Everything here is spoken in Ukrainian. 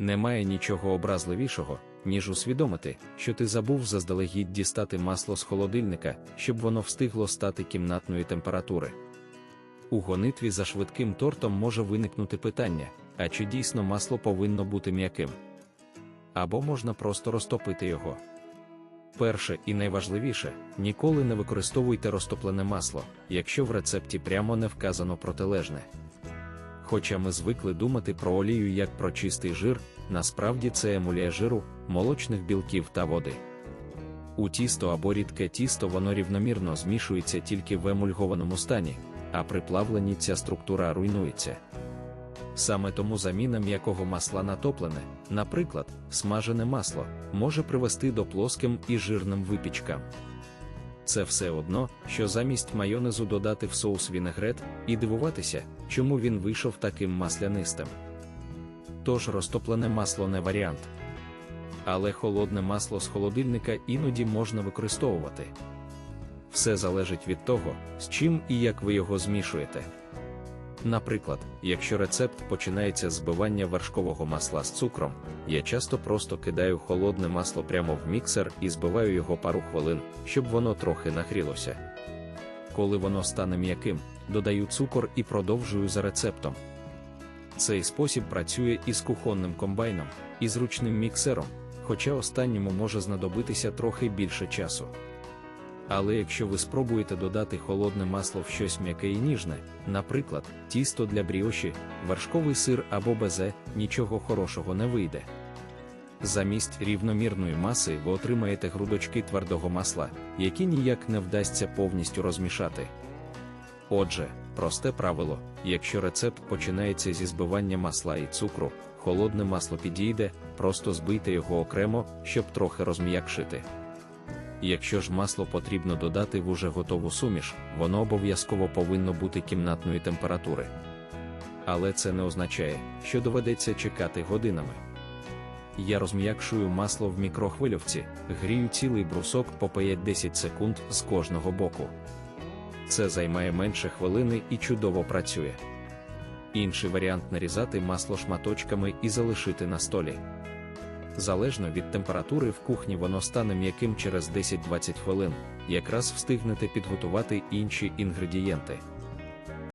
Немає нічого образливішого, ніж усвідомити, що ти забув заздалегідь дістати масло з холодильника, щоб воно встигло стати кімнатної температури. У гонитві за швидким тортом може виникнути питання: а чи дійсно масло повинно бути м'яким? Або можна просто розтопити його. Перше і найважливіше, ніколи не використовуйте розтоплене масло, якщо в рецепті прямо не вказано протилежне. Хоча ми звикли думати про олію як про чистий жир, насправді це емулія жиру, молочних білків та води. У тісто або рідке тісто воно рівномірно змішується тільки в емульгованому стані, а при плавленні ця структура руйнується. Саме тому заміна м'якого масла на топлене, наприклад, смажене масло, може привести до плоским і жирним випічкам. Це все одно, що замість майонезу додати в соус вінегрет і дивуватися, чому він вийшов таким маслянистим. Тож розтоплене масло не варіант. Але холодне масло з холодильника іноді можна використовувати. Все залежить від того, з чим і як ви його змішуєте. Наприклад, якщо рецепт починається з збивання вершкового масла з цукром, я часто просто кидаю холодне масло прямо в міксер і збиваю його пару хвилин, щоб воно трохи нагрілося. Коли воно стане м'яким, додаю цукор і продовжую за рецептом. Цей спосіб працює і з кухонним комбайном, і з ручним міксером, хоча останньому може знадобитися трохи більше часу. Але якщо ви спробуєте додати холодне масло в щось м'яке і ніжне, наприклад, тісто для бріоші, вершковий сир або безе, нічого хорошого не вийде. Замість рівномірної маси ви отримаєте грудочки твердого масла, які ніяк не вдасться повністю розмішати. Отже, просте правило: якщо рецепт починається зі збивання масла і цукру, холодне масло підійде, просто збийте його окремо, щоб трохи розм'якшити. Якщо ж масло потрібно додати в уже готову суміш, воно обов'язково повинно бути кімнатної температури. Але це не означає, що доведеться чекати годинами. Я розм'якшую масло в мікрохвильовці, грію цілий брусок по 5-10 секунд з кожного боку. Це займає менше хвилини і чудово працює. Інший варіант нарізати масло шматочками і залишити на столі. Залежно від температури в кухні воно стане м'яким через 10-20 хвилин, якраз встигнете підготувати інші інгредієнти.